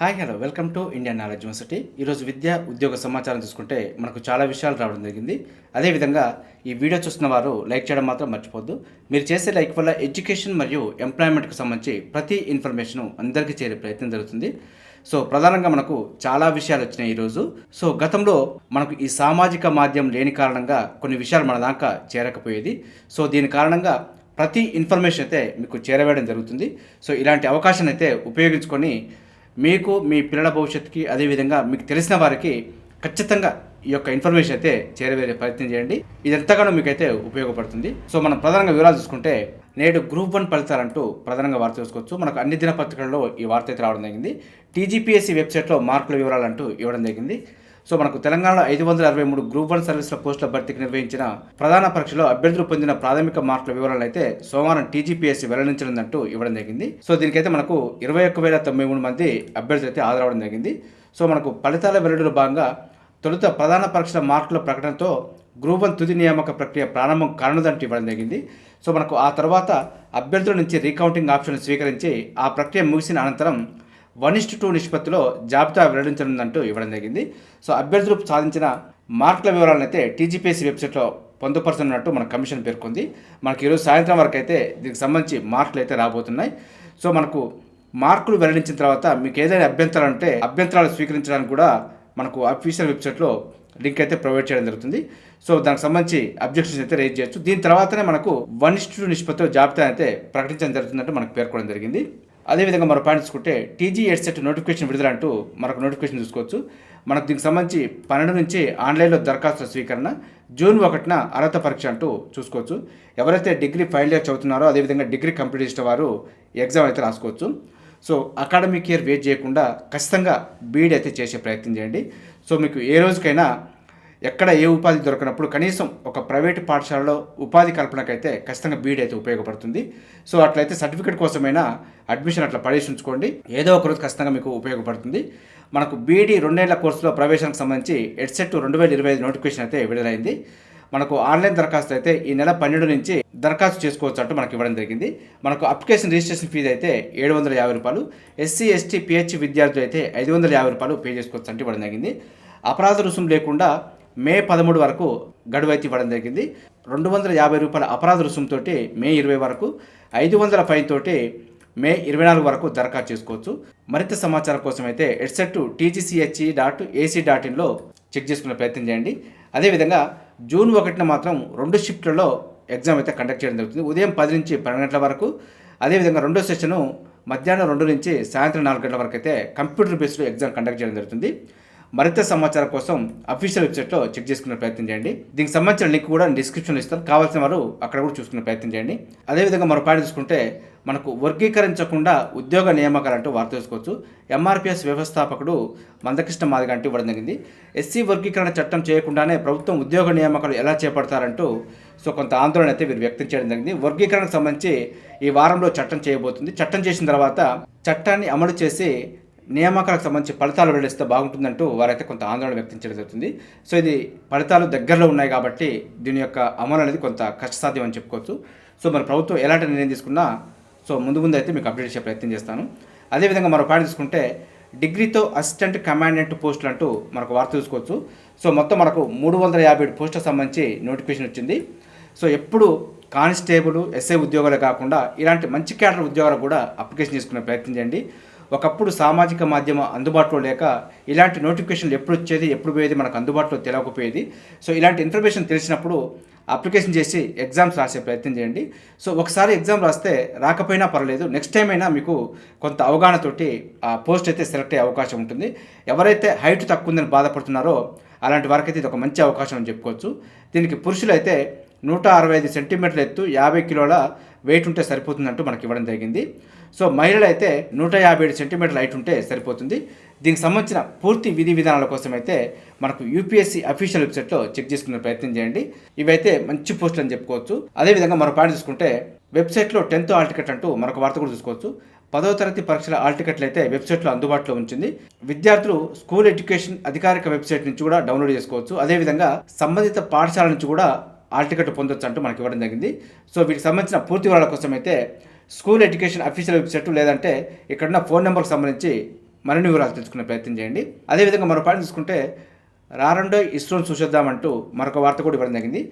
Hi hello welcome to Indian knowledge university ఈరోజు విద్య ఉద్యోగ సమాచారం చూసుకుంటే మనకు చాలా విషయాలు రావడం జరిగింది. అదేవిధంగా ఈ వీడియో చూస్తున్న వారు లైక్ చేయడం మాత్రం మర్చిపోద్దు మీరు చేసే లైక్ వల్ల ఎడ్యుకేషన్ మరియు ఎంప్లాయ్మెంట్కి సంబంధించి ప్రతి ఇన్ఫర్మేషన్ అందరికీ చేరే ప్రయత్నం జరుగుతుంది. సో ప్రధానంగా మనకు చాలా విషయాలు వచ్చినాయి ఈరోజు సో గతంలో మనకు ఈ సామాజిక మాధ్యమం లేని కారణంగా కొన్ని విషయాలు మన దాకా చేరకపోయేది. సో దీని కారణంగా ప్రతి ఇన్ఫర్మేషన్ అయితే మీకు చేరవేయడం జరుగుతుంది. సో ఇలాంటి అవకాశాన్ని అయితే ఉపయోగించుకొని మీకు మీ పిల్లల భవిష్యత్తుకి అదేవిధంగా మీకు తెలిసిన వారికి ఖచ్చితంగా ఈ యొక్క ఇన్ఫర్మేషన్ అయితే చేరవేరే ప్రయత్నం చేయండి. ఇది ఎంతగానో మీకైతే ఉపయోగపడుతుంది. సో మనం ప్రధానంగా వివరాలు చూసుకుంటే నేడు గ్రూప్ వన్ ఫలితాలంటూ ప్రధానంగా వార్త చూసుకోవచ్చు మనకు అన్ని దినపత్రికల్లో ఈ వార్త అయితే రావడం జరిగింది. టీజీపీఎస్సీ వెబ్సైట్లో మార్కుల వివరాలు అంటూ ఇవ్వడం జరిగింది. సో మనకు తెలంగాణలో ఐదు వందల అరవై మూడు గ్రూప్ వన్ సర్వీసుల పోస్టుల భర్తీకి నిర్వహించిన ప్రధాన పరీక్షలో అభ్యర్థులు పొందిన ప్రాథమిక మార్కుల వివరాలు అయితే సోమవారం టీజీపీఎస్సీ వెల్లడించనుందంటూ ఇవ్వడం జరిగింది. సో దీనికైతే మనకు ఇరవై ఒక్క వేల తొంభై మూడు మంది అభ్యర్థులు అయితే హాజరవడం జరిగింది. సో మనకు ఫలితాల వెల్లడిలో భాగంగా తొలుత ప్రధాన పరీక్షల మార్కుల ప్రకటనతో గ్రూప్ వన్ తుది నియామక ప్రక్రియ ప్రారంభం కానుదంటూ ఇవ్వడం జరిగింది. సో మనకు ఆ తర్వాత అభ్యర్థుల నుంచి రీకౌంటింగ్ ఆప్షన్ స్వీకరించి ఆ ప్రక్రియ ముగిసిన అనంతరం వన్ ఇస్ట్ టూ నిష్పత్తిలో జాబితా వెల్లడించనుందంటూ ఇవ్వడం జరిగింది. సో అభ్యర్థులు సాధించిన మార్కుల వివరాలను అయితే టీజీపీఎస్సీ వెబ్సైట్లో పొందుపరచనున్నట్టు మన కమిషన్ పేర్కొంది. మనకి ఈరోజు సాయంత్రం వరకు అయితే దీనికి సంబంధించి మార్కులు అయితే రాబోతున్నాయి. సో మనకు మార్కులు వెల్లడించిన తర్వాత మీకు ఏదైనా అభ్యంతరాలు ఉంటే అభ్యంతరాలు స్వీకరించడానికి కూడా మనకు అఫీషియల్ వెబ్సైట్లో లింక్ అయితే ప్రొవైడ్ చేయడం జరుగుతుంది. సో దానికి సంబంధించి అబ్జెక్షన్స్ అయితే రేజ్ చేయొచ్చు. దీని తర్వాతనే మనకు వన్ ఇస్టు నిష్పత్తిలో జాబితా అయితే ప్రకటించడం జరుగుతుందంటే మనకు పేర్కొనడం జరిగింది. అదేవిధంగా మరో పాయింట్ చూసుకుంటే టీజీ ఎడ్సెట్ నోటిఫికేషన్ విడుదల అంటూ మరొక నోటిఫికేషన్ చూసుకోవచ్చు. మనకు దీనికి సంబంధించి పన్నెండు నుంచి ఆన్లైన్లో దరఖాస్తుల స్వీకరణ జూన్ ఒకటిన అర్హత పరీక్ష అంటూ చూసుకోవచ్చు. ఎవరైతే డిగ్రీ ఫైనల్ ఇయర్ చదువుతున్నారో అదేవిధంగా డిగ్రీ కంప్లీట్ చేసిన వారు ఎగ్జామ్ అయితే రాసుకోవచ్చు. సో అకాడమిక్ ఇయర్ వెయిట్ చేయకుండా ఖచ్చితంగా బీఈడీ అయితే చేసే ప్రయత్నం చేయండి. సో మీకు ఏ రోజుకైనా ఎక్కడ ఏ ఉపాధి దొరకనప్పుడు కనీసం ఒక ప్రైవేట్ పాఠశాలలో ఉపాధి కల్పనకైతే ఖచ్చితంగా బీడ్ అయితే ఉపయోగపడుతుంది. సో అట్లయితే సర్టిఫికేట్ కోసమైనా అడ్మిషన్ అట్లా పడేసి ఉంచుకోండి. ఏదో ఒక రోజు ఖచ్చితంగా మీకు ఉపయోగపడుతుంది. మనకు బీఈడీ రెండేళ్ళ కోర్సులో ప్రవేశానికి సంబంధించి ఎడ్సెట్ రెండు వేల ఇరవై ఐదు నోటిఫికేషన్ అయితే విడుదలైంది. మనకు ఆన్లైన్ దరఖాస్తు అయితే ఈ నెల పన్నెండు నుంచి దరఖాస్తు చేసుకోవచ్చు అంటూ మనకి ఇవ్వడం జరిగింది. మనకు అప్లికేషన్ రిజిస్ట్రేషన్ ఫీజు అయితే ఏడు వందల యాభై రూపాయలు. ఎస్సీ ఎస్టీ పిహెచ్ విద్యార్థులు అయితే ఐదు వందల యాభై రూపాయలు పే చేసుకోవచ్చు అంటే ఇవ్వడం జరిగింది. అపరాధ రుసుము లేకుండా మే పదమూడు వరకు గడువు అయితే ఇవ్వడం జరిగింది. రెండు వందల యాభై రూపాయల అపరాధ రుసుముతో మే ఇరవై వరకు ఐదు వందల ఫైన్ తోటి మే ఇరవై నాలుగు వరకు దరఖాస్తు చేసుకోవచ్చు. మరింత సమాచారం కోసం అయితే EdCET TGCHE dot AC dot ఇన్లో check చేసుకునే ప్రయత్నం చేయండి. అదేవిధంగా జూన్ ఒకటిన మాత్రం రెండు షిఫ్ట్లలో ఎగ్జామ్ అయితే కండక్ట్ చేయడం జరుగుతుంది. ఉదయం పది నుంచి పన్నెండు గంటల వరకు అదేవిధంగా రెండో సెషను మధ్యాహ్నం రెండు నుంచి సాయంత్రం నాలుగు గంటల వరకు అయితే కంప్యూటర్ బేస్డ్ ఎగ్జామ్ కండక్ట్ చేయడం జరుగుతుంది. మరింత సమాచారం కోసం అఫీషియల్ వెబ్సైట్లో చెక్ చేసుకునే ప్రయత్నం చేయండి. దీనికి సంబంధించిన లింక్ కూడా డిస్క్రిప్షన్లో ఇస్తాను కావాల్సిన వారు అక్కడ కూడా చూసుకునే ప్రయత్నం చేయండి. అదేవిధంగా మరో పాయింట్ చూసుకుంటే మనకు వర్గీకరించకుండా ఉద్యోగ నియామకాలు అంటూ వార్త చేసుకోవచ్చు ఎంఆర్పిఎస్ వ్యవస్థాపకుడు మందకృష్ణ మాదిగ అంటూ ఇవ్వడం జరిగింది. ఎస్సీ వర్గీకరణ చట్టం చేయకుండానే ప్రభుత్వం ఉద్యోగ నియామకాలు ఎలా చేపడతారంటూ సో కొంత ఆందోళన అయితే వీరు వ్యక్తం చేయడం జరిగింది. వర్గీకరణకు సంబంధించి ఈ వారంలో చట్టం చేయబోతుంది. చట్టం చేసిన తర్వాత చట్టాన్ని అమలు చేసి నియామకాలకు సంబంధించి ఫలితాలు వెల్లడిస్తే బాగుంటుందంటూ వారైతే కొంత ఆందోళన వ్యక్తం చేయడం జరుగుతుంది. సో ఇది ఫలితాలు దగ్గరలో ఉన్నాయి కాబట్టి దీని యొక్క అమలు అనేది కొంత కష్టసాధ్యం అని చెప్పుకోవచ్చు. సో మన ప్రభుత్వం ఎలాంటి నిర్ణయం తీసుకున్నా సో ముందు ముందు అయితే మీకు అప్డేట్ చేసే ప్రయత్నం చేస్తాను. అదేవిధంగా మరో పాయింట్ తీసుకుంటే డిగ్రీతో అసిస్టెంట్ కమాండెంట్ పోస్టులు అంటూ మనకు వార్త చూసుకోవచ్చు. సో మొత్తం మనకు మూడు వందల యాభై ఏడు పోస్టులకు సంబంధించి నోటిఫికేషన్ వచ్చింది. సో ఎప్పుడు కానిస్టేబుల్ ఎస్ఐ ఉద్యోగాలు కాకుండా ఇలాంటి మంచి క్యాడర్ ఉద్యోగాలకు కూడా అప్లికేషన్ చేసుకునే ప్రయత్నం చేయండి. ఒకప్పుడు సామాజిక మాధ్యమం అందుబాటులో లేక ఇలాంటి నోటిఫికేషన్లు ఎప్పుడు వచ్చేది ఎప్పుడు పోయేది మనకు అందుబాటులో తెలియకపోయేది సో ఇలాంటి ఇన్ఫర్మేషన్ తెలిసినప్పుడు అప్లికేషన్ చేసి ఎగ్జామ్స్ రాసే ప్రయత్నం చేయండి. సో ఒకసారి ఎగ్జామ్ రాస్తే రాకపోయినా పర్లేదు నెక్స్ట్ టైం అయినా మీకు కొంత అవగాహనతోటి ఆ పోస్ట్ అయితే సెలెక్ట్ అయ్యే అవకాశం ఉంటుంది. ఎవరైతే హైట్ తక్కువ ఉందని బాధపడుతున్నారో అలాంటి వారికైతే ఇది ఒక మంచి అవకాశం అని చెప్పుకోవచ్చు. దీనికి పురుషులైతే నూట అరవై ఐదు సెంటీమీటర్ల ఎత్తు యాభై కిలోల వెయిట్ ఉంటే సరిపోతుందంటూ మనకి ఇవ్వడం జరిగింది. సో మహిళలు అయితే నూట యాభై ఏడు సెంటీమీటర్ల హైట్ ఉంటే సరిపోతుంది. దీనికి సంబంధించిన పూర్తి విధి విధానాల కోసం అయితే మనకు యూపీఎస్సీ అఫీషియల్ వెబ్సైట్లో చెక్ చేసుకునే ప్రయత్నం చేయండి. ఇవైతే మంచి పోస్టులు అని చెప్పుకోవచ్చు. అదేవిధంగా మరో పాయింట్ చూసుకుంటే వెబ్సైట్లో టెన్త్ ఆల్ టికెట్ అంటూ మరొక వార్త కూడా చూసుకోవచ్చు. పదవ తరగతి పరీక్షల ఆల్ టికెట్లు అయితే వెబ్సైట్లో అందుబాటులో ఉంచింది విద్యార్థులు స్కూల్ ఎడ్యుకేషన్ అధికారిక వెబ్సైట్ నుంచి కూడా డౌన్లోడ్ చేసుకోవచ్చు. అదేవిధంగా సంబంధిత పాఠశాల నుంచి కూడా ఆల్ టికెట్ పొందొచ్చు అంటూ మనకి ఇవ్వడం జరిగింది. సో వీటికి సంబంధించిన పూర్తి వివరాల కోసం అయితే స్కూల్ ఎడ్యుకేషన్ అఫీషియల్ వెబ్సైట్ లేదంటే ఇక్కడున్న ఫోన్ నెంబర్కి సంబంధించి మరిన్ని వివరాలు తెలుసుకునే ప్రయత్నం చేయండి. అదేవిధంగా మరో పాయింట్ చూసుకుంటే రారండో ఇస్రోను చూసేద్దామంటూ మరొక వార్త కూడా ఇవ్వడం జరిగింది.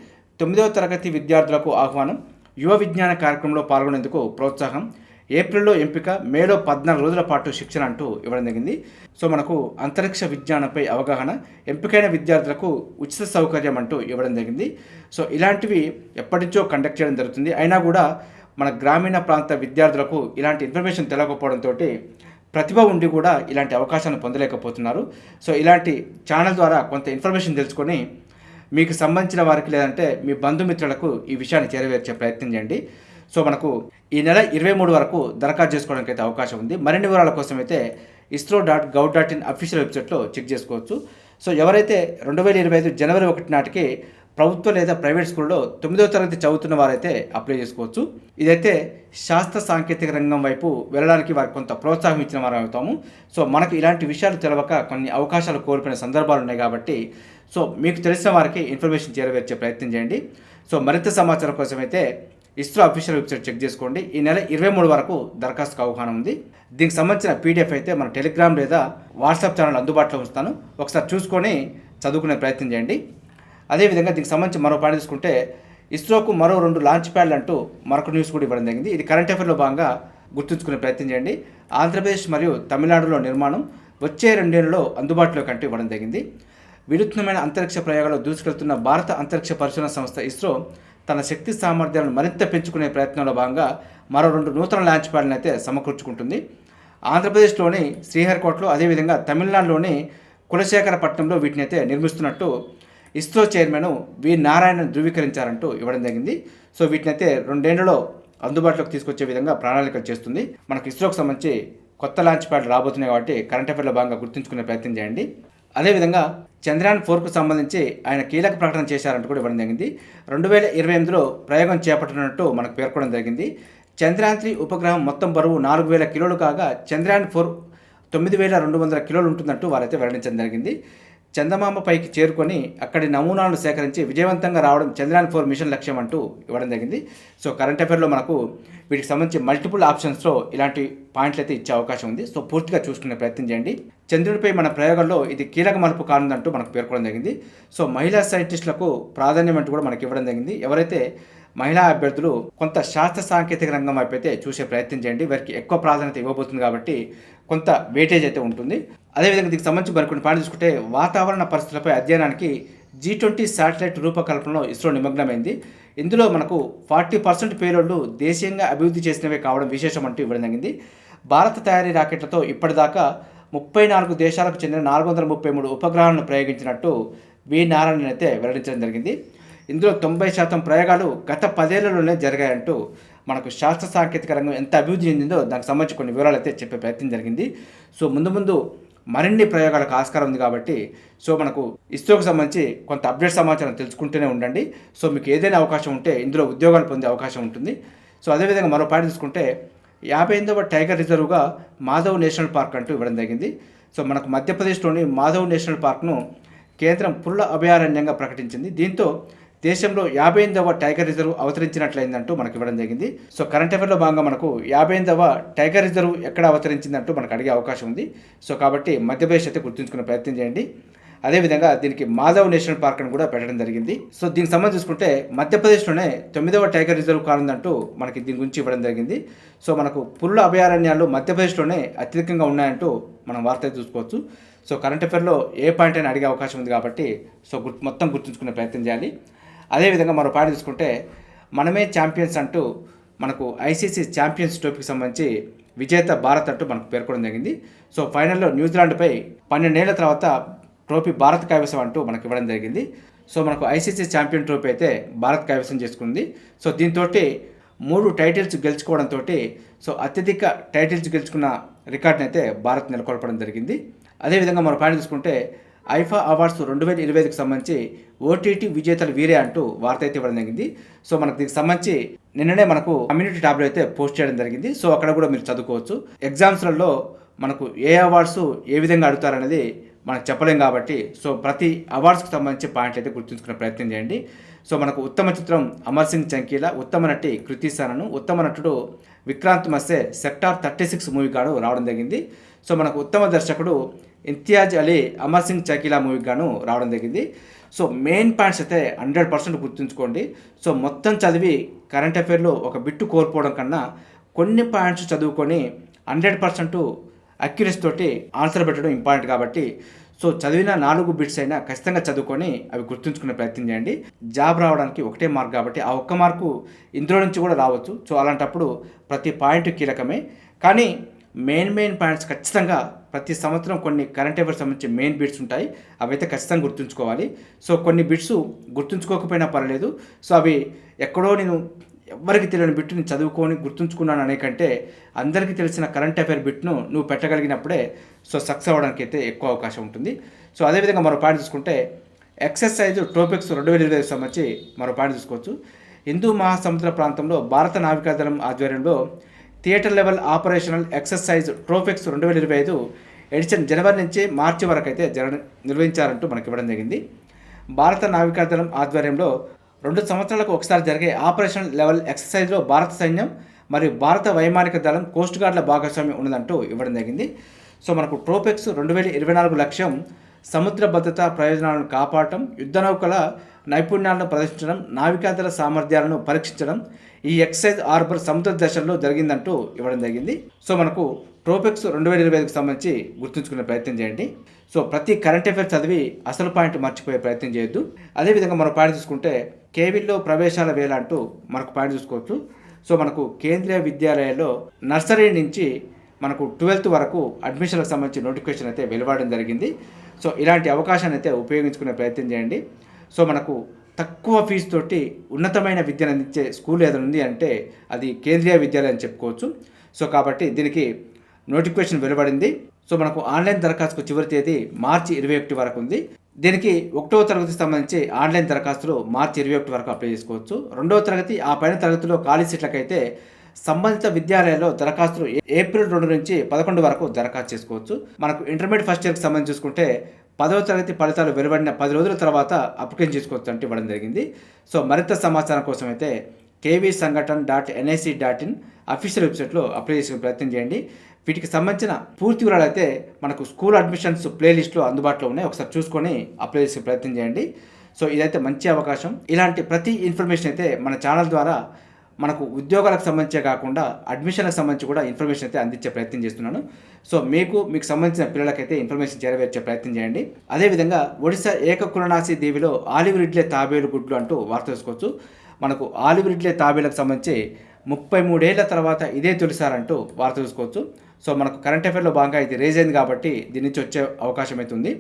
తొమ్మిదవ తరగతి విద్యార్థులకు ఆహ్వానం యువ విజ్ఞాన కార్యక్రమంలో పాల్గొనేందుకు ప్రోత్సాహం ఏప్రిల్లో ఎంపిక మేలో పద్నాలుగు రోజుల పాటు శిక్షణ అంటూ ఇవ్వడం జరిగింది. సో మనకు అంతరిక్ష విజ్ఞానంపై అవగాహన ఎంపికైన విద్యార్థులకు ఉచిత సౌకర్యం అంటూ ఇవ్వడం జరిగింది. సో ఇలాంటివి ఎప్పటి నుంచో కండక్ట్ చేయడం జరుగుతుంది. అయినా కూడా మన గ్రామీణ ప్రాంత విద్యార్థులకు ఇలాంటి ఇన్ఫర్మేషన్ తెలియకపోవడంతో ప్రతిభ ఉండి కూడా ఇలాంటి అవకాశాలను పొందలేకపోతున్నారు. సో ఇలాంటి ఛానల్ ద్వారా కొంత ఇన్ఫర్మేషన్ తెలుసుకొని మీకు సంబంధించిన వారికి లేదంటే మీ బంధుమిత్రులకు ఈ విషయాన్ని చేరవేర్చే ప్రయత్నం చేయండి. సో మనకు ఈ నెల ఇరవై మూడు వరకు దరఖాస్తు చేసుకోవడానికి అయితే అవకాశం ఉంది. మరిన్ని వివరాల కోసం అయితే ISRO dot gov dot in official వెబ్సైట్లో చెక్ చేసుకోవచ్చు. సో ఎవరైతే రెండు వేల ఇరవై ఐదు జనవరి ఒకటి నాటికి ప్రభుత్వ లేదా ప్రైవేట్ స్కూల్లో తొమ్మిదో తరగతి చదువుతున్న వారైతే అప్లై చేసుకోవచ్చు. ఇదైతే శాస్త్ర సాంకేతిక రంగం వైపు వెళ్ళడానికి వారికి కొంత ప్రోత్సాహం ఇచ్చిన వారు అవుతాము. సో మనకు ఇలాంటి విషయాలు తెలవక కొన్ని అవకాశాలు కోల్పోయిన సందర్భాలు ఉన్నాయి కాబట్టి సో మీకు తెలిసిన వారికి ఇన్ఫర్మేషన్ చేరవేర్చే ప్రయత్నం చేయండి. సో మరింత సమాచారం కోసం అయితే ఇస్రో అఫీషియల్ వెబ్సైట్ చెక్ చేసుకోండి. ఈ నెల ఇరవై మూడు వరకు దరఖాస్తుకు అవగాహన ఉంది. దీనికి సంబంధించిన పీడిఎఫ్ అయితే మన టెలిగ్రామ్ లేదా వాట్సాప్ ఛానల్ అందుబాటులో ఉంచుతాను. ఒకసారి చూసుకొని చదువుకునే ప్రయత్నం చేయండి. అదేవిధంగా దీనికి సంబంధించి మరో పాయింట్ తీసుకుంటే ఇస్రోకు మరో రెండు లాంచ్ ప్యాడ్లు అంటూ మరొక న్యూస్ కూడా ఇవ్వడం జరిగింది. ఇది కరెంట్ అఫేర్లో భాగంగా గుర్తుంచుకునే ప్రయత్నం చేయండి. ఆంధ్రప్రదేశ్ మరియు తమిళనాడులో నిర్మాణం వచ్చే రెండేళ్ళలో అందుబాటులోకి అంటూ ఇవ్వడం జరిగింది. వినూత్నమైన అంతరిక్ష ప్రయోగాలు దూసుకెళ్తున్న భారత అంతరిక్ష పరిశోధన సంస్థ ఇస్రో తన శక్తి సామర్థ్యాలను మరింత పెంచుకునే ప్రయత్నంలో భాగంగా మరో రెండు నూతన లాంచ్ ప్యాడ్లను అయితే సమకూర్చుకుంటుంది. ఆంధ్రప్రదేశ్లోని శ్రీహరికోటలో అదేవిధంగా తమిళనాడులోని కులశేఖరపట్నంలో వీటిని అయితే నిర్మిస్తున్నట్టు ఇస్రో చైర్మన్ వి నారాయణ ధృవీకరించారంటూ ఇవ్వడం జరిగింది. సో వీటిని అయితే రెండేళ్ళలో అందుబాటులోకి తీసుకొచ్చే విధంగా ప్రణాళికలు చేస్తుంది. మనకు ఇస్రోకి సంబంధించి కొత్త లాంచ్ ప్యాడ్ రాబోతున్నాయి కాబట్టి కరెంట్ అఫేర్లో భాగంగా గుర్తుంచుకునే ప్రయత్నం చేయండి. అదేవిధంగా చంద్రయాన్ ఫోర్కు సంబంధించి ఆయన కీలక ప్రకటన చేశారంటూ కూడా ఇవ్వడం జరిగింది. రెండు వేల ఇరవై ఎనిమిదిలో ప్రయోగం చేపట్టనున్నట్టు మనకు పేర్కొనడం జరిగింది. చంద్రయాన్ త్రీ ఉపగ్రహం మొత్తం బరువు నాలుగు వేల కిలోలు కాగా చంద్రయాన్ ఫోర్ తొమ్మిది వేల రెండు వందల కిలోలు ఉంటుందంటూ వారైతే వెల్లడించడం జరిగింది. చందమామ పైకి చేరుకొని అక్కడి నమూనాలను సేకరించి విజయవంతంగా రావడం చంద్రయాన్ ఫోర్ మిషన్ లక్ష్యం అంటూ ఇవ్వడం జరిగింది. సో కరెంట్ అఫేర్లో మనకు వీటికి సంబంధించి మల్టిపుల్ ఆప్షన్స్లో ఇలాంటి పాయింట్లు అయితే ఇచ్చే అవకాశం ఉంది. సో పూర్తిగా చూసుకునే ప్రయత్నం చేయండి. చంద్రుడిపై మన ప్రయోగంలో ఇది కీలక మలుపు కానుందంటూ మనకు పేర్కొనడం జరిగింది. సో మహిళా సైంటిస్టులకు ప్రాధాన్యం అంటూ కూడా మనకి ఇవ్వడం జరిగింది. ఎవరైతే మహిళా అభ్యర్థులు కొంత శాస్త్ర సాంకేతిక రంగం వైపు అయితే చూసే ప్రయత్నం చేయండి. వారికి ఎక్కువ ప్రాధాన్యత ఇవ్వబోతుంది కాబట్టి కొంత వేటేజ్ అయితే ఉంటుంది. అదేవిధంగా దీనికి సంబంధించి మరికొన్ని పాయింట్ చూసుకుంటే వాతావరణ పరిస్థితులపై అధ్యయనానికి జీ ట్వంటీ శాటిలైట్ రూపకల్పనలో ఇస్రో నిమగ్నమైంది. ఇందులో మనకు ఫార్టీ పర్సెంట్ పేలోడ్లు దేశీయంగా అభివృద్ధి చేసినవే కావడం విశేషం అంటూ ఇవ్వడం జరిగింది. భారత తయారీ రాకెట్లతో ఇప్పటిదాకా ముప్పై నాలుగు దేశాలకు చెందిన నాలుగు వందల ముప్పై మూడు ఉపగ్రహాలను ప్రయోగించినట్టు వి నారాయణన్ అయితే వెల్లడించడం జరిగింది. ఇందులో తొంభై శాతం ప్రయోగాలు గత పదేళ్ళలోనే జరిగాయంటూ మనకు శాస్త్ర సాంకేతిక రంగం ఎంత అభివృద్ధి చెందిందో దానికి సంబంధించి కొన్ని వివరాలు అయితే చెప్పే ప్రయత్నం జరిగింది. సో ముందు ముందు మరిన్ని ప్రయోగాలకు ఆస్కారం ఉంది కాబట్టి సో మనకు ఇస్రోకి సంబంధించి కొంత అప్డేట్ సమాచారం తెలుసుకుంటూనే ఉండండి. సో మీకు ఏదైనా అవకాశం ఉంటే ఇందులో ఉద్యోగాలు పొందే అవకాశం ఉంటుంది. సో అదేవిధంగా మరో పాయింట్ తీసుకుంటే యాభై ఎనిమిదవ టైగర్ రిజర్వ్గా మాధవ్ నేషనల్ పార్క్ అంటూ ఇవ్వడం జరిగింది. సో మనకు మధ్యప్రదేశ్లోని మాధవ్ నేషనల్ పార్క్ను కేంద్రం పుల్ల అభయారణ్యంగా ప్రకటించింది. దీంతో దేశంలో యాభై ఎనిమిదవ టైగర్ రిజర్వ్ అవతరించినట్లయిందంటూ మనకు ఇవ్వడం జరిగింది. సో కరెంట్ అఫేర్లో భాగంగా మనకు యాభై ఎనిమిదవ టైగర్ రిజర్వ్ ఎక్కడ అవతరించిందంటూ మనకు అడిగే అవకాశం ఉంది. సో కాబట్టి మధ్యప్రదేశ్ అయితే గుర్తుంచుకునే ప్రయత్నం చేయండి. అదేవిధంగా దీనికి మాధవ్ నేషనల్ పార్క్ అని కూడా పెట్టడం జరిగింది. సో దీనికి సంబంధించి చూసుకుంటే మధ్యప్రదేశ్లోనే తొమ్మిదవ టైగర్ రిజర్వ్ కానుందంటూ మనకి దీని గురించి ఇవ్వడం జరిగింది. సో మనకు పుల్ల అభయారణ్యాలు మధ్యప్రదేశ్లోనే అత్యధికంగా ఉన్నాయంటూ మనం వార్త చూసుకోవచ్చు. సో కరెంట్ అఫేర్లో ఏ పాయింట్ అయినా అడిగే అవకాశం ఉంది కాబట్టి సో గుర్తు మొత్తం గుర్తుంచుకునే ప్రయత్నం చేయాలి. అదేవిధంగా మరో పాయింట్ తీసుకుంటే మనమే ఛాంపియన్స్ అంటూ మనకు ఐసీసీ ఛాంపియన్స్ ట్రోఫీకి సంబంధించి విజేత భారత్ అంటూ మనకు పేర్కొనడం జరిగింది. సో ఫైనల్లో న్యూజిలాండ్పై పన్నెండేళ్ళ తర్వాత ట్రోఫీ భారత్ కైవసం అంటూ మనకు ఇవ్వడం జరిగింది. సో మనకు ఐసీసీ ఛాంపియన్ ట్రోఫీ అయితే భారత్ కైవసం చేసుకుంది. సో దీంతో మూడు టైటిల్స్ గెలుచుకోవడంతో సో అత్యధిక టైటిల్స్ గెలుచుకున్న రికార్డ్ని అయితే భారత్ నెలకొల్పడం జరిగింది. అదేవిధంగా మనం పాయింట్ చూసుకుంటే ఐఫా అవార్డ్స్ రెండు వేల ఇరవై ఐదుకు సంబంధించి ఓటీటీ విజేతలు వీరే అంటూ వార్త అయితే ఇవ్వడం జరిగింది. సో మనకు దీనికి సంబంధించి నిన్ననే మనకు కమ్యూనిటీ ట్యాబ్లో అయితే పోస్ట్ చేయడం జరిగింది. సో అక్కడ కూడా మీరు చదువుకోవచ్చు. ఎగ్జామ్స్లలో మనకు ఏ అవార్డ్స్ ఏ విధంగా అడుగుతారనేది మనకు చెప్పలేం కాబట్టి సో ప్రతి అవార్డ్స్కి సంబంధించి పాయింట్లు అయితే గుర్తుంచుకునే ప్రయత్నం చేయండి. సో మనకు ఉత్తమ చిత్రం అమర్ సింగ్ చంకీల ఉత్తమ నటి కృతి సనను ఉత్తమ నటుడు Vikrant Massey sector thirty six movie కాడు రావడం జరిగింది. సో మనకు ఉత్తమ దర్శకుడు ఇంతియాజ్ అలీ అమర్ సింగ్ చకీలా మూవీకి గాను రావడం జరిగింది. సో మెయిన్ పాయింట్స్ అయితే హండ్రెడ్ పర్సెంట్ గుర్తుంచుకోండి. సో మొత్తం చదివి కరెంట్ అఫైర్లో ఒక బిట్టు కోల్పోవడం కన్నా కొన్ని పాయింట్స్ చదువుకొని హండ్రెడ్ పర్సెంట్ అక్యురెస్ తోటి ఆన్సర్ పెట్టడం ఇంపార్టెంట్ కాబట్టి సో చదివిన నాలుగు బిట్స్ అయినా ఖచ్చితంగా చదువుకొని అవి గుర్తుంచుకునే ప్రయత్నం చేయండి. జాబ్ రావడానికి ఒకటే మార్క్ కాబట్టి ఆ ఒక్క మార్కు ఇందులో నుంచి కూడా రావచ్చు. సో అలాంటప్పుడు ప్రతి పాయింట్ కీలకమే. కానీ మెయిన్ మెయిన్ పాయింట్స్ ఖచ్చితంగా ప్రతి సంవత్సరం కొన్ని కరెంట్ అఫైర్స్ సంబంధించి మెయిన్ బిట్స్ ఉంటాయి. అవైతే ఖచ్చితంగా గుర్తుంచుకోవాలి. సో కొన్ని బిట్స్ గుర్తుంచుకోకపోయినా పర్లేదు సో అవి ఎక్కడో నేను ఎవరికి తెలియని బిట్టు నేను చదువుకొని గుర్తుంచుకున్నాను అనే కంటే అందరికీ తెలిసిన కరెంట్ అఫైర్ బిట్ను నువ్వు పెట్టగలిగినప్పుడే సో సక్సెస్ అవ్వడానికి అయితే ఎక్కువ అవకాశం ఉంటుంది. సో అదేవిధంగా మరో పాయింట్ చూసుకుంటే ఎక్సర్సైజ్ ట్రోపిక్స్ రెండు వేల ఇరవై సంబంధించి మరో పాయింట్ చూసుకోవచ్చు. హిందూ మహాసముద్ర ప్రాంతంలో భారత నావికాదళం ఆధ్వర్యంలో theatre level operational exercise TROPEX రెండు వేల ఇరవై ఐదు ఎడిషన్ జనవరి నుంచి మార్చి వరకు అయితే జర నిర్వహించారంటూ మనకి ఇవ్వడం జరిగింది. భారత నావికాదళం ఆధ్వర్యంలో రెండు సంవత్సరాలకు ఒకసారి జరిగే ఆపరేషన్ లెవెల్ ఎక్సర్సైజ్లో భారత సైన్యం మరియు భారత వైమానిక దళం కోస్ట్ గార్డ్ల భాగస్వామ్యం ఉన్నదంటూ ఇవ్వడం జరిగింది. సో మనకు ట్రోపెక్స్ రెండు వేల ఇరవై నాలుగు లక్ష్యం సముద్ర భద్రత ప్రయోజనాలను కాపాడటం యుద్ధ నౌకల నైపుణ్యాలను ప్రదర్శించడం నావికాదళ సామర్థ్యాలను పరీక్షించడం ఈ ఎక్సైజ్ ఆర్బర్ సముద్ర దశల్లో జరిగిందంటూ ఇవ్వడం జరిగింది. సో మనకు ట్రోపెక్స్ రెండు వేల ఇరవై ఐదుకు సంబంధించి గుర్తుంచుకునే ప్రయత్నం చేయండి. సో ప్రతి కరెంట్ అఫైర్ చదివి అసలు పాయింట్ మర్చిపోయే ప్రయత్నం చేయొద్దు. అదేవిధంగా మనం పాయింట్ చూసుకుంటే కేవీల్లో ప్రవేశాల వేళ అంటూ మనకు పాయింట్ చూసుకోవచ్చు. సో మనకు కేంద్రీయ విద్యాలయాల్లో నర్సరీ నుంచి మనకు ట్వెల్త్ వరకు అడ్మిషన్లకు సంబంధించి నోటిఫికేషన్ అయితే వెలువడడం జరిగింది. సో ఇలాంటి అవకాశాన్ని అయితే ఉపయోగించుకునే ప్రయత్నం చేయండి. సో మనకు తక్కువ ఫీజు తోటి ఉన్నతమైన విద్యను అందించే స్కూల్ ఏదైనా ఉంది అంటే అది కేంద్రీయ విద్యాలయం అని చెప్పుకోవచ్చు. సో కాబట్టి దీనికి నోటిఫికేషన్ వెలువడింది. సో మనకు ఆన్లైన్ దరఖాస్తుకు చివరి తేదీ మార్చి ఇరవై ఒకటి వరకు ఉంది. దీనికి ఒకటవ తరగతికి సంబంధించి ఆన్లైన్ దరఖాస్తులు మార్చి ఇరవై ఒకటి వరకు అప్లై చేసుకోవచ్చు. రెండవ తరగతి ఆ పైన తరగతిలో ఖాళీ సీట్లకైతే సంబంధిత విద్యాలయాల్లో దరఖాస్తులు ఏప్రిల్ రెండు నుంచి పదకొండు వరకు దరఖాస్తు చేసుకోవచ్చు. మనకు ఇంటర్మీడియట్ ఫస్ట్ ఇయర్కి సంబంధించి చూసుకుంటే పదవ తరగతి ఫలితాలు వెలువడిన పది రోజుల తర్వాత అప్లికేషన్ చేసుకోవచ్చు అంటే ఇవ్వడం జరిగింది. సో మరింత సమాచారం కోసం అయితే KV Sangathan dot NIC dot in official వెబ్సైట్లో అప్లై చేసుకునే ప్రయత్నం చేయండి. వీటికి సంబంధించిన పూర్తి వివరాలు అయితే మనకు స్కూల్ అడ్మిషన్స్ ప్లేలిస్ట్లో అందుబాటులో ఉన్నాయి. ఒకసారి చూసుకొని అప్లై చేసే ప్రయత్నం చేయండి. సో ఇదైతే మంచి అవకాశం. ఇలాంటి ప్రతి ఇన్ఫర్మేషన్ అయితే మన ఛానల్ ద్వారా మనకు ఉద్యోగాలకు సంబంధించే కాకుండా అడ్మిషన్లకు సంబంధించి కూడా ఇన్ఫర్మేషన్ అయితే అందించే ప్రయత్నం చేస్తున్నాను. సో మీకు మీకు సంబంధించిన పిల్లలకైతే ఇన్ఫర్మేషన్ చేరవేర్చే ప్రయత్నం చేయండి. అదేవిధంగా ఒడిశా ఏకకులనాసి దేవిలో ఆలివ్ రిడ్లే తాబేలు గుడ్లు అంటూ వార్త తెలుసుకోవచ్చు. మనకు ఆలివ్ రిడ్లే తాబేలకు సంబంధించి ముప్పై మూడేళ్ళ తర్వాత ఇదే తొలిసారంటూ వార్త చూసుకోవచ్చు సో మనకు కరెంట్ అఫైర్లో భాగంగా ఇది రేజ్ అయింది కాబట్టి దీని నుంచి వచ్చే అవకాశం అయితే ఉంది.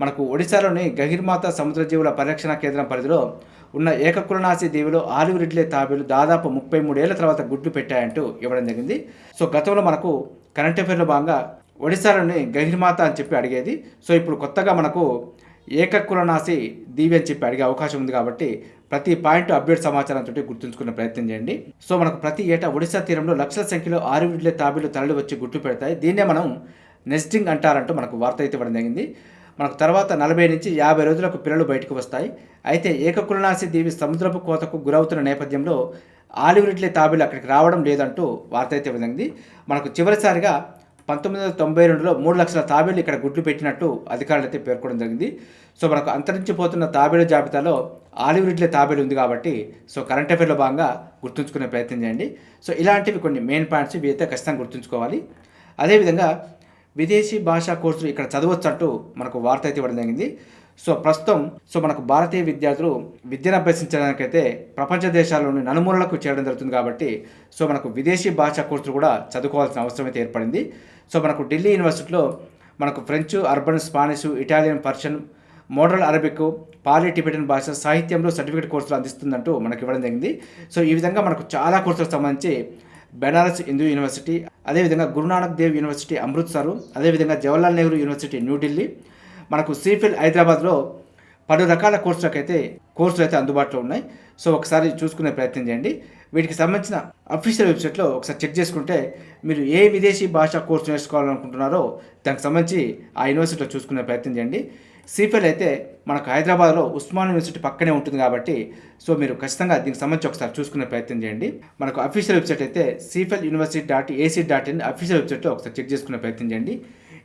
మనకు ఒడిశాలోని గహిర్మాత సముద్ర జీవుల పరిరక్షణ కేంద్రం పరిధిలో ఉన్న ఏకకులనాశి దీవిలో ఆలివ్ రిడ్లే తాబేలు దాదాపు ముప్పై మూడేళ్ళ తర్వాత గుడ్లు పెట్టాయంటూ ఇవ్వడం జరిగింది. సో గతంలో మనకు కరెంట్ అఫేర్లో భాగంగా ఒడిశాలోని గహిర్మాత అని చెప్పి అడిగేది. సో ఇప్పుడు కొత్తగా మనకు ఏకకులనాశి దీవి అని చెప్పి అడిగే అవకాశం ఉంది కాబట్టి ప్రతి పాయింట్ అప్డేట్ సమాచారంతో గుర్తుంచుకునే ప్రయత్నం చేయండి. సో మనకు ప్రతి ఏటా ఒడిశా తీరంలో లక్షల సంఖ్యలో ఆరువిడ్లే తాబీలు తరలి వచ్చి గుట్టు పెడతాయి. దీన్నే మనం నెస్టింగ్ అంటారంటూ మనకు వార్త అయితే ఇవ్వడం జరిగింది. మనకు తర్వాత నలభై నుంచి యాభై రోజులకు పిల్లలు బయటకు వస్తాయి. అయితే ఏకకులనాశి దీవి సముద్రపు కోతకు గురవుతున్న నేపథ్యంలో ఆలివ్ రిడ్లీ తాబేలు అక్కడికి రావడం లేదంటూ వార్త అయితే విధంది మనకు చివరిసారిగా పంతొమ్మిది వందల తొంభై రెండులో మూడు లక్షల తాబేలు ఇక్కడ గుడ్లు పెట్టినట్టు అధికారులు అయితే పేర్కొనడం జరిగింది. సో మనకు అంతరించిపోతున్న తాబేలు జాబితాలో ఆలివ్ రిడ్లే తాబేలు ఉంది కాబట్టి సో కరెంట్ అఫేర్లో భాగంగా గుర్తుంచుకునే ప్రయత్నం చేయండి. సో ఇలాంటివి కొన్ని మెయిన్ పాయింట్స్ ఇవి అయితే ఖచ్చితంగా గుర్తుంచుకోవాలి. అదేవిధంగా విదేశీ భాషా కోర్సులు ఇక్కడ చదవచ్చు అంటూ మనకు వార్త అయితే ఇవ్వడం జరిగింది. సో ప్రస్తుతం సో మనకు భారతీయ విద్యార్థులు విద్యను అభ్యసించడానికైతే ప్రపంచ దేశాల్లోని నలుమూలలకు చేరడం జరుగుతుంది కాబట్టి సో మనకు విదేశీ భాషా కోర్సులు కూడా చదువుకోవాల్సిన అవసరం అయితే ఏర్పడింది. సో మనకు ఢిల్లీ యూనివర్సిటీలో మనకు French urban Spanish Italian Persian modern Arabic Pali Tibetan భాష సాహిత్యంలో సర్టిఫికేట్ కోర్సులు అందిస్తుందంటూ మనకి ఇవ్వడం జరిగింది. సో ఈ విధంగా మనకు చాలా కోర్సులకు సంబంధించి బెనారస్ హిందూ యూనివర్సిటీ అదేవిధంగా గురునానక్ దేవ్ యూనివర్సిటీ అమృత్సర్ అదేవిధంగా జవహర్లాల్ నెహ్రూ యూనివర్సిటీ న్యూఢిల్లీ మనకు సిఫిల్ హైదరాబాద్లో పలు రకాల కోర్సులకు అయితే కోర్సులు అయితే అందుబాటులో ఉన్నాయి. సో ఒకసారి చూసుకునే ప్రయత్నం చేయండి. వీటికి సంబంధించిన అఫీషియల్ వెబ్సైట్లో ఒకసారి చెక్ చేసుకుంటే మీరు ఏ విదేశీ భాష కోర్సు నేర్చుకోవాలనుకుంటున్నారో దానికి సంబంధించి ఆ యూనివర్సిటీలో చూసుకునే ప్రయత్నం చేయండి. సిఫెల్ అయితే మనకు హైదరాబాద్లో ఉస్మాన్ యూనివర్సిటీ పక్కనే ఉంటుంది కాబట్టి సో మీరు ఖచ్చితంగా దీనికి సంబంధించి ఒకసారి చూసుకునే ప్రయత్నం చేయండి. మనకు అఫీషియల్ వెబ్సైట్ అయితే CIEFL university dot AC dot in official వెబ్సైట్లో ఒకసారి చెక్ చేసుకునే ప్రయత్నం చేయండి.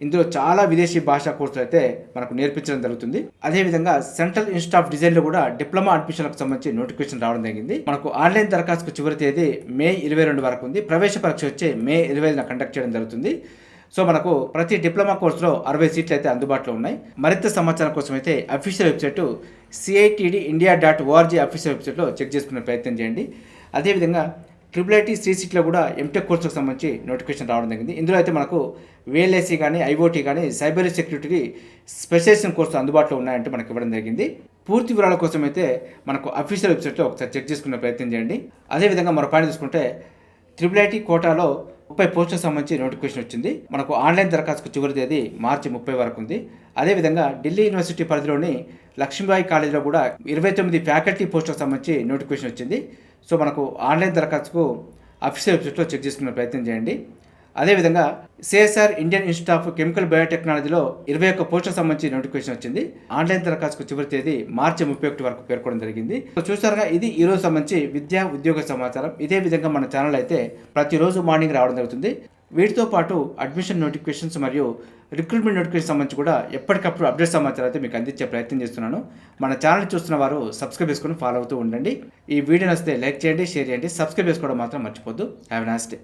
ఇందులో చాలా విదేశీ భాషా కోర్సులు అయితే మనకు నేర్పించడం జరుగుతుంది. అదేవిధంగా సెంట్రల్ ఇన్స్టిట్యూట్ ఆఫ్ డిజైన్లో కూడా డిప్లొమా అడ్మిషన్లకు సంబంధించి నోటిఫికేషన్ రావడం జరిగింది. మనకు ఆన్లైన్ దరఖాస్తుకు చివరి తేదీ మే ఇరవై రెండు వరకు ఉంది. ప్రవేశ పరీక్ష వచ్చే మే ఇరవై ఐదున కండక్ట్ చేయడం జరుగుతుంది. సో మనకు ప్రతి డిప్లొమా కోర్సులో అరవై సీట్లు అయితే అందుబాటులో ఉన్నాయి. మరింత సమాచారం కోసం అయితే official website CITD India dot ORG official వెబ్సైట్లో చెక్ చేసుకునే ప్రయత్నం చేయండి. అదేవిధంగా ట్రిపుల్ ఐటీ సి సీట్లో కూడా ఎంటెక్ కోర్సుకు సంబంధించి నోటిఫికేషన్ రావడం జరిగింది. ఇందులో అయితే మనకు విఎల్ఐసి కానీ ఐఓటీ కానీ సైబర్ సెక్యూరిటీ స్పెషలైజేషన్ కోర్సు అందుబాటులో ఉన్నాయంటే మనకి ఇవ్వడం జరిగింది. పూర్తి వివరాల కోసం అయితే మనకు అఫీషియల్ వెబ్సైట్లో ఒకసారి చెక్ చేసుకునే ప్రయత్నం చేయండి. అదేవిధంగా మరో పాయింట్ చూసుకుంటే ట్రిపుల్ ఐటీ కోటాలో ముప్పై పోస్టులకు సంబంధించి నోటిఫికేషన్ వచ్చింది. మనకు ఆన్లైన్ దరఖాస్తుకు చివరి తేదీ మార్చి ముప్పై వరకు ఉంది. అదేవిధంగా ఢిల్లీ యూనివర్సిటీ పరిధిలోని లక్ష్మీబాయి కాలేజీలో కూడా ఇరవై తొమ్మిది ఫ్యాకల్టీ పోస్టులకు సంబంధించి నోటిఫికేషన్ వచ్చింది. సో మనకు ఆన్లైన్ దరఖాస్తుకు అఫీషియల్ వెబ్సైట్లో చెక్ చేసుకునే ప్రయత్నం చేయండి. అదేవిధంగా CSR Indian institute of chemical బయోటెక్నాలజీలో ఇరవై ఒక్క పోస్టులకు సంబంధించి నోటిఫికేషన్ వచ్చింది. ఆన్లైన్ దరఖాస్తుకు చివరి తేదీ మార్చి ముప్పై ఒకటి వరకు పేర్కొనడం జరిగింది. సో చూసారుగా ఇది ఈ రోజు సంబంధించి విద్యా ఉద్యోగ సమాచారం. ఇదే విధంగా మన ఛానల్ అయితే ప్రతిరోజు మార్నింగ్ రావడం జరుగుతుంది. వీటితో పాటు అడ్మిషన్ నోటిఫికేషన్స్ మరియు రిక్రూట్మెంట్ నోటిఫికేషన్ సంబంధించి కూడా ఎప్పటికప్పుడు అప్డేట్ సమాచారం అయితే మీకు అందించే ప్రయత్నం చేస్తున్నాను. మన ఛానల్ చూస్తున్న వారు సబ్స్క్రైబ్ చేసుకొని ఫాలో అవుతూ ఉండండి. ఈ వీడియో నచ్చితే లైక్ చేయండి షేర్ చేయండి. సబ్స్క్రైబ్ చేసుకోవడం మాత్రం మర్చిపోద్దు హ్యావ్ నాస్ డే